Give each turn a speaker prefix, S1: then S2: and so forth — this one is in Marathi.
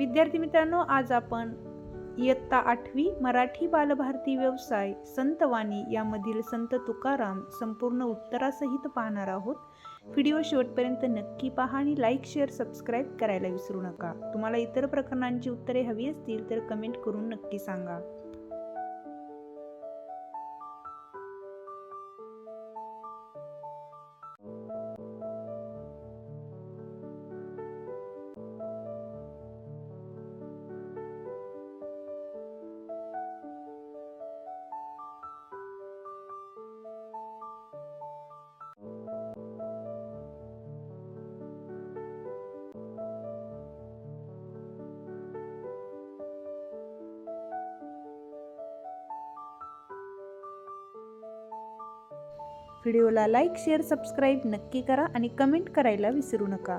S1: विद्यार्थी मित्रांनो आज आपण इयत्ता आठवी मराठी बालभारती व्यवसाय संतवाणी यामधील संत तुकाराम संपूर्ण उत्तरासहित पाहणार आहोत. व्हिडिओ शेवटपर्यंत नक्की पहा आणि लाईक शेअर सबस्क्राईब करायला विसरू नका. तुम्हाला इतर प्रकरणांची उत्तरे हवी असतील तर कमेंट करून नक्की सांगा. व्हिडिओला लाईक शेअर सबस्क्राईब नक्की करा आणि कमेंट करायला विसरू नका.